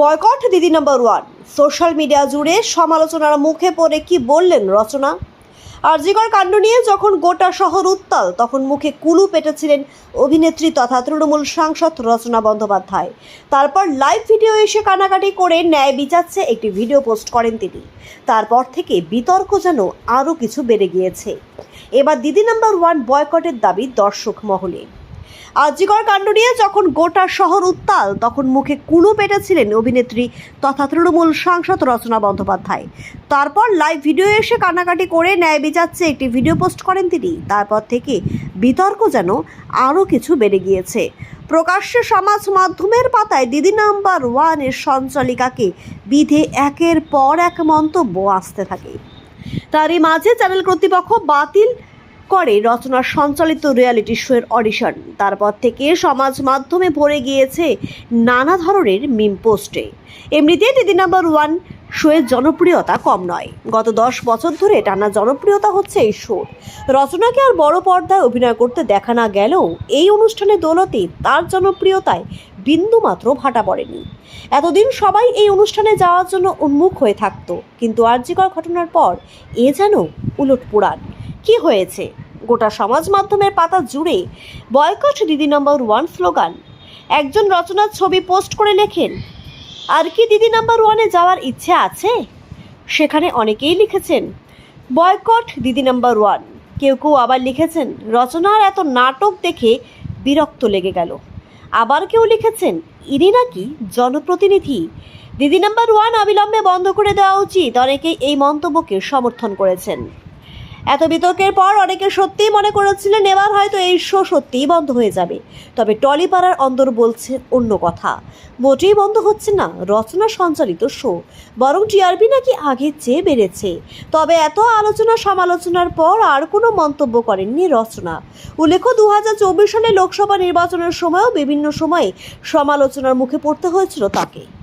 Boycott দিদি number one social media জুড়ে সমালোচনার মুখে পড়ে কি বললেন রচনা? আরজিকর কাণ্ড নিয়ে যখন গোটা শহর উত্তাল, তখন মুখে কুলু পেটেছিলেন অভিনেত্রী তথা তৃণমূল সাংসদ রচনা বন্দ্যোপাধ্যায়। তারপর লাইভ ভিডিও এসে কানাকাটি করে ন্যায় বিচাচ্ছে একটি ভিডিও পোস্ট করেন তিনি। তারপর থেকে বিতর্ক যেন আরও কিছু বেড়ে গিয়েছে। এবার দিদি নাম্বার ওয়ান বয়কটের দাবি দর্শক মহলে। আজিকর কাণ্ড নিয়ে যখন গোটা শহর উত্তাল, তখন মুখে কুলু পেটেছিলেন অভিনেত্রী তথা তৃণমূল সাংসদ রচনা বন্দ্যোপাধ্যায়। তারপর লাইভ ভিডিও এসে কান্নাকাটি করে ন্যায় বিচাচ্ছে একটি ভিডিও পোস্ট করেন তিনি। তারপর থেকে বিতর্ক যেন আরও কিছু বেড়ে গিয়েছে। প্রকাশ্যে সমাজ মাধ্যমের পাতায় দিদি নাম্বার ওয়ানের সঞ্চালিকাকে বিধে একের পর এক মন্তব্য আসতে থাকে। তারই মাঝে চ্যানেল কর্তৃপক্ষ বাতিল করে রচনার সঞ্চালিত রিয়ালিটি শোয়ের অডিশন। তারপর থেকে সমাজ মাধ্যমে ভরে গিয়েছে নানা ধরনের মিম পোস্টে। এমনিতেই দিদি নাম্বার ওয়ান, শোয়ের জনপ্রিয়তা কম নয়। গত দশ বছর ধরে টানা জনপ্রিয়তা হচ্ছে এই শোর রচনাকে আর বড় পর্দায় অভিনয় করতে দেখা না গেলেও এই অনুষ্ঠানে দৌলতে তার জনপ্রিয়তায় বিন্দুমাত্র ভাটা পড়েনি। এতদিন সবাই এই অনুষ্ঠানে যাওয়ার জন্য উন্মুখ হয়ে থাকতো, কিন্তু আর্যিকর ঘটনার পর এ যেন উলট পুরাণ কি হয়েছে? গোটা সমাজ মাধ্যমের পাতা জুড়ে বয়কট দিদি নম্বর ওয়ান স্লোগান। একজন রচনার ছবি পোস্ট করে লেখেন, আর কি দিদি নাম্বার ওয়ানে যাওয়ার ইচ্ছে আছে? সেখানে অনেকেই লিখেছেন, বয়কট দিদি নাম্বার ওয়ান। কেউ কেউ আবার লিখেছেন, রচনার এত নাটক দেখে বিরক্ত লেগে গেল। আবার কেউ লিখেছেন, ইনি নাকি জনপ্রতিনিধি। দিদি নাম্বার ওয়ান অবিলম্বে বন্ধ করে দেওয়া উচিত। অনেকেই এই মন্তব্যকে সমর্থন করেছেন। এত বিতর্কের পর অনেকে সত্যিই মনে করেছিলেন এবার হয়তো এই শো সত্যিই বন্ধ হয়ে যাবে। তবে টলিপাড়ার অন্দর বলছে অন্য কথা। মোটেই বন্ধ হচ্ছে না, রচনা সঞ্চালিত শো। বরং টিআরপি নাকি আগের চেয়ে বেড়েছে। তবে এত আলোচনা সমালোচনার পর আর কোনো মন্তব্য করেননি রচনা। উল্লেখ্য দু হাজার চব্বিশ সালে লোকসভা নির্বাচনের সময়ও বিভিন্ন সময়ে সমালোচনার মুখে পড়তে হয়েছিল তাকে।